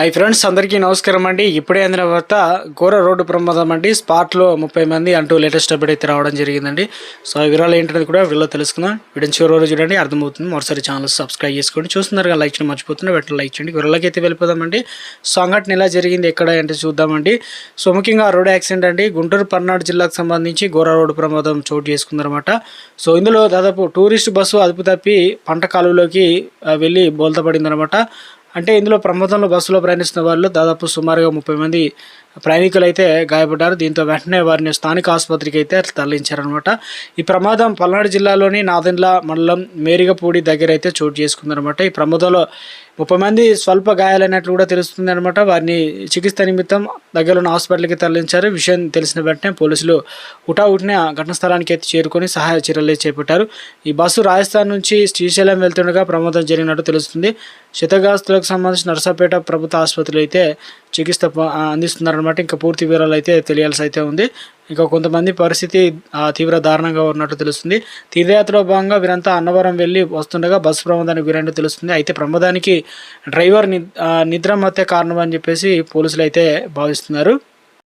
Hi friends అందరికీ నమస్కారం అండి. ఇప్పుడే అందిన వార్త ఘోర రోడ్డు ప్రమాదం అండి. స్పాట్లో ముప్పై మంది అంటూ లేటెస్ట్ అప్డేట్ అయితే రావడం జరిగిందండి. సో ఆ వివరాలు ఏంటనేది కూడా వీళ్ళు తెలుసుకుందాం. వీడియో చివరి రోజు చూడండి అర్థమవుతుంది. మరోసారి ఛానల్ సబ్స్క్రైబ్ చేసుకోండి. చూస్తున్నారు కదా లైక్ చేయడం మర్చిపోతున్నా వెంటనే లైక్ చేయండి. వివరాలకి అయితే వెళ్ళిపోదామండి సంఘటన ఎలా జరిగింది ఎక్కడ అంటే చూద్దామండి సో ముఖ్యంగా రోడ్ యాక్సిడెంట్ అండి. గుంటూరు పర్నాడు జిల్లాకు సంబంధించి ఘోర రోడ్డు ప్రమాదం చోటు చేసుకుందనమాట సో ఇందులో దాదాపు టూరిస్ట్ బస్సు అదుపు తప్పి పంట కాలువలోకి వెళ్ళి బోల్తపడింది అనమాట అంటే ఇందులో ప్రమాదంలో బస్సులో ప్రయాణిస్తున్న వాళ్ళు దాదాపు సుమారుగా ముప్పై మంది ప్రయాణికులు అయితే గాయపడ్డారు. దీంతో వెంటనే వారిని స్థానిక ఆసుపత్రికి అయితే తరలించారనమాట ఈ ప్రమాదం పల్నాడు జిల్లాలోని నాదెండ్ల మండలం మేరిగపూడి దగ్గర అయితే చోటు చేసుకుందనమాట ఈ ప్రమాదంలో ముప్పై మంది స్వల్ప గాయాలైనట్లు కూడా తెలుస్తుంది అనమాట వారిని చికిత్స నిమిత్తం దగ్గరలోని హాస్పిటల్కి తరలించారు. విషయం తెలిసిన వెంటనే పోలీసులు హుటాహుటిన ఘటన స్థలానికి అయితే చేరుకొని సహాయ చర్యలు చేపట్టారు. ఈ బస్సు రాజస్థాన్ నుంచి శ్రీశైలం వెళ్తుండగా ప్రమాదం జరిగినట్టు తెలుస్తుంది. శతగాస్తులకు సంబంధించి నర్సాపేట ప్రభుత్వ ఆసుపత్రులు అయితే చికిత్స అందిస్తున్నారనమాట అనమాట ఇంకా పూర్తి వివరాలు అయితే తెలియాల్సి అయితే ఉంది. ఇంకా కొంతమంది పరిస్థితి తీవ్ర దారుణంగా ఉన్నట్టు తెలుస్తుంది. తీర్థయాత్రలో భాగంగా వీరంతా అన్నవరం వెళ్ళి వస్తుండగా బస్సు ప్రమాదానికి గురైనట్టు తెలుస్తుంది. అయితే ప్రమాదానికి డ్రైవర్ ని- నిద్ర మత్తే కారణం అని చెప్పేసి పోలీసులు అయితే భావిస్తున్నారు.